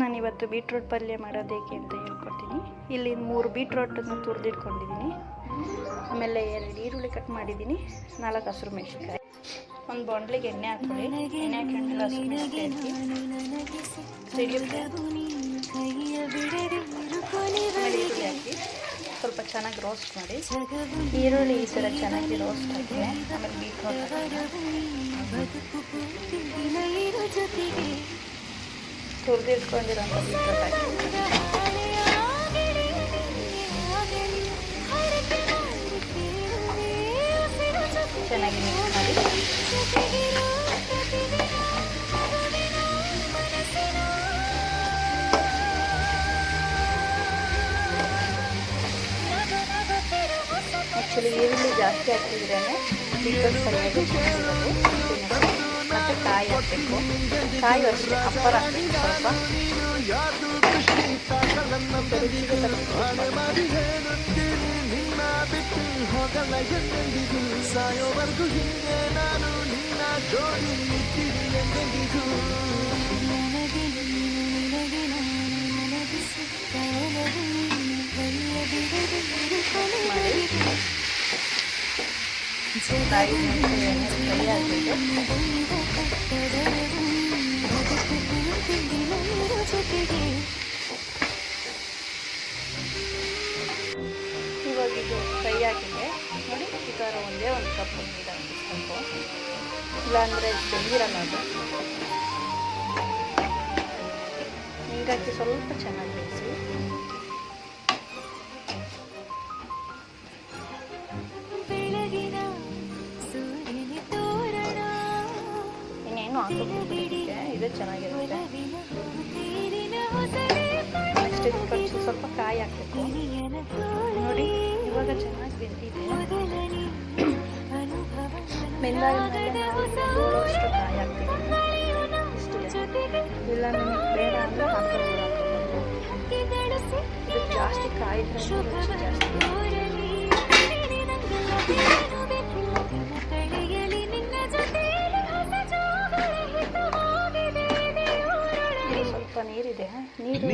ನಾನಿವತ್ತು ಬೀಟ್ರೂಟ್ ಪಲ್ಯ ಮಾಡೋದು ಹೇಗೆ ಅಂತ ಹೇಳ್ಕೊಡ್ತೀನಿ. ಇಲ್ಲಿ ಮೂರು ಬೀಟ್ರೂಟನ್ನು ತುರಿದಿಟ್ಕೊಂಡಿದ್ದೀನಿ. ಆಮೇಲೆ ಎರಡು ಈರುಳ್ಳಿ ಕಟ್ ಮಾಡಿದ್ದೀನಿ. ನಾಲ್ಕು ಹಸಿರು ಮೆಣಸಿನ್ಕಾಯಿ. ಒಂದು ಬಾಂಡ್ಲಿಗೆ ಎಣ್ಣೆ ಹಾಕ್ಕೊಳ್ಳಿ. ಎಣ್ಣೆ ಹಾಕಿ ಸ್ವಲ್ಪ ಚೆನ್ನಾಗಿ ರೋಸ್ಟ್ ಮಾಡಿ. ಈರುಳ್ಳಿ ಈ ಥರ ಚೆನ್ನಾಗಿ ರೋಸ್ಟ್ ಆಗಿದೆ ಆಮೇಲೆ ಬೀಟ್ರೂಟ್ ತುರಿದಿಟ್ಕೊಂಡಿರೋಂಥ ಬೀಟ್ರೂಟ್ ಹಾಕಿ ಚೆನ್ನಾಗಿ ಮಿಕ್ಸ್ ಮಾಡಿ ಆ್ಯಕ್ಚುಲಿ ಈರುಳ್ಳಿ ಜಾಸ್ತಿ ಹಾಕಿದ್ರೇ ಸರಿಯಾಗಿ ಚೆನ್ನಾಗಿರೋದು ಮತ್ತು ಕಾಯಿ ಹಾಕಬೇಕು ಕಾಯಿ ಅಷ್ಟೇ ಅಪ್ಪರ ಹಾಕಬೇಕು ಸ್ವಲ್ಪ ರುಚಿಗೆ ತಕ್ಕಷ್ಟು ಮಾಡಿ ಕಾಯಿ ಮತ್ತು ಎಣ್ಣೆ ಫ್ರೈ ಆಗಬೇಕು ನೋಡಿ ಈ ಥರ ಒಂದೇ ಒಂದು ಕಪ್ ನೀರು ಹಾಕಿಸ್ಬೇಕು ಇಲ್ಲಾಂದರೆ ಬೆಂದಿರಲ್ಲ ಅದು. ನೀರು ಹಾಕಿ ಸ್ವಲ್ಪ ಚೆನ್ನಾಗಿ ಬೇಯಿಸಿ. ಇನ್ನೇನು ಹಾಕೋದು ಇದು ಚೆನ್ನಾಗಿರುತ್ತೆ. ನೆಕ್ಸ್ಟ್ ಸ್ವಲ್ಪ ಕಾಯಿ ಹಾಕಬೇಕು. ನೋಡಿ. ಇವಾಗ ಚೆನ್ನಾಗಿ ಜಾಸ್ತಿ. ಕಾಯಿ ಸ್ವಲ್ಪ ನೀರಿದೆ. ನೀರು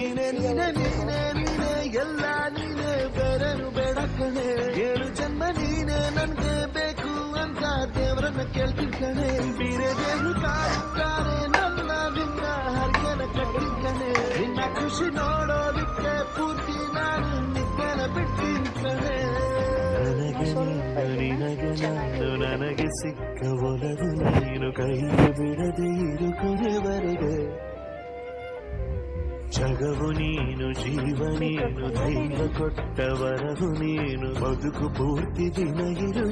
ನೀನೆ ನೀನೆ ನೀನೆ ನೀನೆ ಎಲ್ಲ ನೀನೆ ಬೇರೆನು ಬೇಡ ಕಣೆ ಏಳು ಜನ್ಮ ನೀನೆ ನನ್ಗೆ ಬೇಕು ಅಂತ ದೇವರನ್ನ ಕೇಳ್ತೀನಿ ಕಣೆ ಬೇರೆ ದೇವ್ರು ಕಾಯುತ್ತಾರೆ ನನ್ನ ನಿನ್ನ ಹರ್ಗೆನ ಕಟ್ಟಿ ಕಣೆ ನಿನ್ನ ಖುಷಿ ನೋಡೋದಿಕ್ಕೆ ಪೂರ್ತಿ ನಾನು ನಿದ್ದೆನ ಬಿಟ್ಟಿನ್ ಕಣೆ ನನಗೆ ನೀನು ನಿನಗೆ ನಾನು ನನಗೆ ಸಿಕ್ಕ ಒಲವು ನೀನು ಕೈ ಬಿಡದೆ ಇರು ಕೊನೆವರೆಗೆ జగవు నేను జీవ నేను దైవ కొట్ట వరవు నేను. బతుకు పూర్తి దినగిరు